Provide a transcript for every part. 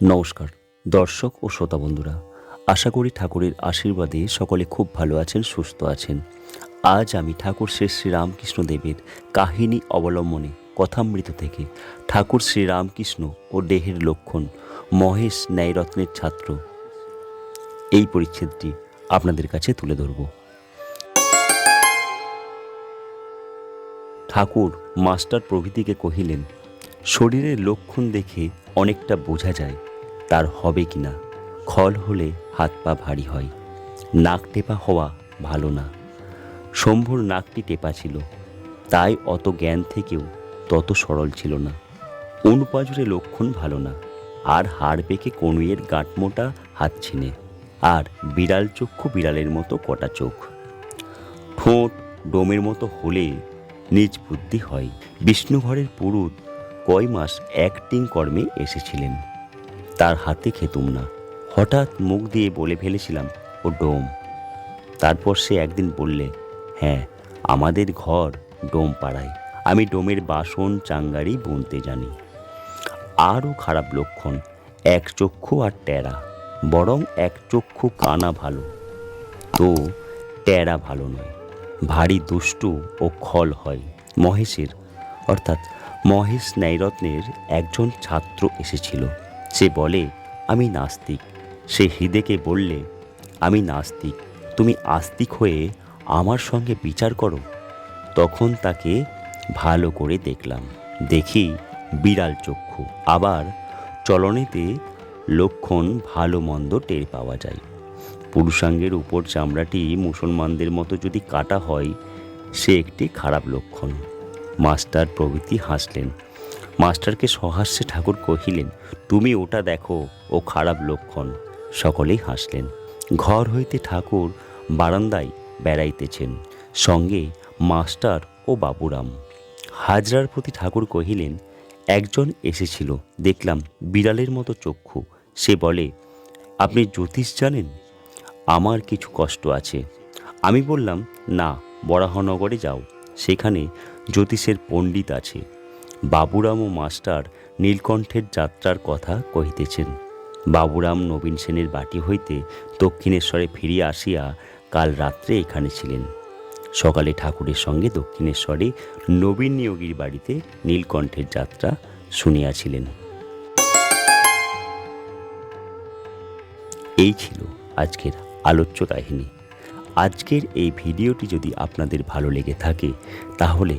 নমস্কার, দর্শক ও শ্রোতা বন্ধুরা, আশা করি ঠাকুরের আশীর্বাদে সকলে খুব ভালো আছেন, সুস্থ আছেন। আজ আমি ঠাকুর শ্রী শ্রীরামকৃষ্ণ দেবের কাহিনী অবলম্বনে কথামৃত থেকে ঠাকুর শ্রীরামকৃষ্ণ ও দেহের লক্ষণ, মহেশ ন্যায়রত্নের ছাত্র, এই পরিচ্ছেদটি আপনাদের কাছে তুলে ধরব। ঠাকুর মাস্টার প্রভৃতিকে কহিলেন, শরীরের লক্ষণ দেখে অনেকটা বোঝা যায়। তার হবে কি না? খল হলে হাত পা ভারী হয়। নাক টেপা হওয়া ভালো না। শম্ভুর নাকটি টেপা ছিল। তাই অত জ্ঞান থেকেও তত সরল ছিল না। অনুপাজরে লক্ষণ ভালো না। আর হাড় পেকে কনুইয়ের গাঁটমোটা হাত ছিনে। আর বিড়াল চক্ষু বিড়ালের মতো কটা চোখ। ঠোঁট ডোমের মতো হলে নিজ বুদ্ধি হয়। বিষ্ণুঘরের পুরুত কয় মাস অ্যাক্টিং কর্মে এসেছিলেন। তার হাতে খেতুম না। হঠাৎ মুখ দিয়ে বলে ফেলেছিলাম, ও ডোম। তারপর সে একদিন বললে হ্যাঁ আমাদের ঘর ডোম পাড়ায়। আমি ডোমের বাসন, চাঙ্গারি বুনতে জানি। আরও খারাপ লক্ষণ, এক চক্ষু আর টেরা, বরং এক চক্ষু কানা ভালো। তো টেরা ভালো নয়, ভারী দুষ্টু ও খল হয় মহেশের। অর্থাৎ মহেশ ন্যায়রত্নের একজন ছাত্র এসেছিল। সে বলে, আমি নাস্তিক। সে হৃদেকে বললে, আমি নাস্তিক, তুমি আস্তিক হয়ে আমার সঙ্গে বিচার করো। তখন তাকে ভালো করে দেখলাম। দেখি বিড়াল চক্ষু। আবার চলনেতে লক্ষণ ভালো মন্দ টের পাওয়া যায়। পুরুষাঙ্গের উপর চামড়াটি মুসলমানদের মতো যদি কাটা হয়, সে একটি খারাপ লক্ষণ। মাস্টার প্রভৃতি হাসলেন। মাস্টারকে সহাস্যে ঠাকুর কহিলেন, তুমি ওটা দেখো, ও খারাপ লক্ষণ। সকলেই হাসলেন। ঘর হইতে ঠাকুর বারান্দায় বেড়াইতেছেন, সঙ্গে মাস্টার ও বাবুরাম। হাজরার প্রতি ঠাকুর কহিলেন, একজন এসেছিল, দেখলাম বিড়ালের মতো চক্ষু। সে বলে, আপনি জ্যোতিষ জানেন? আমার কিছু কষ্ট আছে। আমি বললাম, না, বরাহনগরে যাও। সেখানে জ্যোতিষের পণ্ডিত আছে। বাবুরাম ও মাস্টার নীলকণ্ঠের যাত্রার কথা কহিতেছেন। বাবুরাম নবীন সেনের বাটি হইতে দক্ষিণেশ্বরে ফিরিয়া আসিয়া কাল রাত্রে এখানে ছিলেন। সকালে ঠাকুরের সঙ্গে দক্ষিণেশ্বরে নবীন নিয়োগীর বাড়িতে নীলকণ্ঠের যাত্রা শুনিয়াছিলেন। এই ছিল আজকের আলোচ্য কাহিনী। আজকের এই ভিডিওটি যদি আপনাদের ভালো লেগে থাকে, তাহলে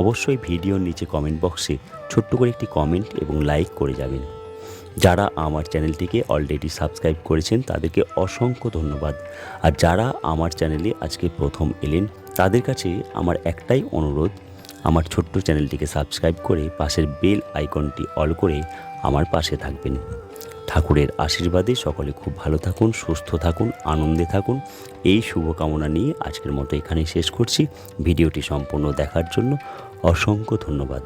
অবশ্যই ভিডিওর নিচে কমেন্ট বক্সে ছোট্ট করে একটি কমেন্ট এবং লাইক করে যাবেন। যারা আমার চ্যানেলটিকে অলরেডি সাবস্ক্রাইব করেছেন, তাদেরকে অসংখ্য ধন্যবাদ। আর যারা আমার চ্যানেলে আজকে প্রথম এলেন, তাদের কাছে আমার একটাই অনুরোধ আমার ছোট্ট চ্যানেলটিকে সাবস্ক্রাইব করে পাশের বেল আইকনটি অল করে আমার পাশে থাকবেন। ঠাকুরের আশীর্বাদে সকলে খুব ভালো থাকুন, সুস্থ থাকুন, আনন্দে থাকুন। এই শুভকামনা নিয়ে আজকের মতো এখানেই শেষ করছি। ভিডিওটি সম্পূর্ণ দেখার জন্য অসংখ্য ধন্যবাদ।